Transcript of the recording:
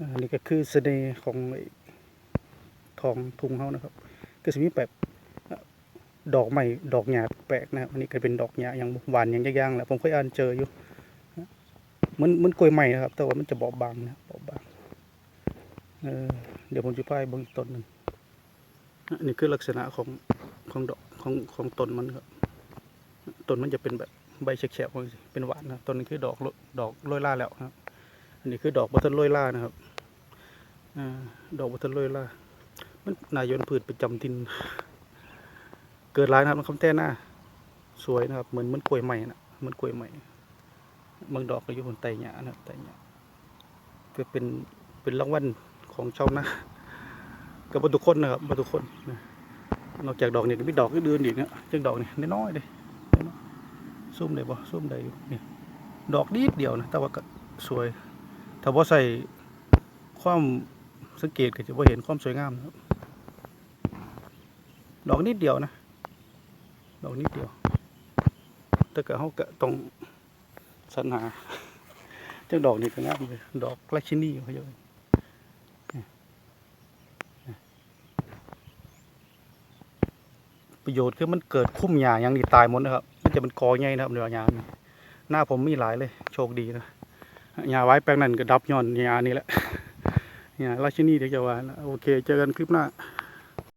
อันนี้ก็คือเสน่ห์ของไอ้ทองทุงเฮานะครับ ก็สิมีแบบดอกใหม่ดอกหญ้าแปลกนะครับอันนี้ก็เป็นดอกหญ้าอย่างหวานอย่างย่างๆแหละผมเคยอ่านเจออยู่เหมันเหมันกล้วยใหม่นะครับ แต่ว่ามันจะบอบบางนะบอบบางเเดี๋ยวผมจะพาไปเบางอีกต้นหนึ่งอันนี้คือลักษณะของของดอกของของต้นมันครับต้นมันจะเป็นแบบใบแฉกๆเป็นหวานนะต้นนี้คือดอกดอกโรยล่าแล้วนะครับ อันนี้คือดอกบัตเทิลโรยล่านะครับ ดอกบัตเทิลโรยล่ามันนายนพืชประจำทิน เกิดหลายนะครับมันคำแต้หน้าสวยนะครับ เหมือนเหมือนกล้วยใหม่นะเหมือนกล้วยใหม่บางดอกก็อยู่บนไตหญ้านะครับไตหญ้าก็เป็นเป็นรางวัลของชาวนากับบทุกคนนะครับบทุกคนนอกจากดอกนี้ก็มีดอกอื่นอีกนะจังดอกนี่น้อยๆเลยซุ่มได้บ่ซุ่มได้อยู่นี่ดอกนิดเดียวนะแต่ว่าก็สวย ถ้าว่าใส่ความ สังเกตก็จะว่าเห็นความสวยงามนะครับดอกนิดเดียวนะ ดอกนิดเดียวแต่ก็เขาก็ต้องสรรหาจังดอกนี้ก็งามเลยดอกราชินีเขาเยอะประโยชน์คือมันเกิดคุ้มหญ้าอย่างนี้ตายหมดนะครับ มันจะเป็นกอใหญ่นะครับเนื้อหญ้าหน้าผมมีหลายเลย โชคดีนะยาไว้แปลงนั้นก็ดับย้อนยานี่แหละ เฮียราชินีเดี๋ยวจะว่านโอเค เจอกันคลิปหน้า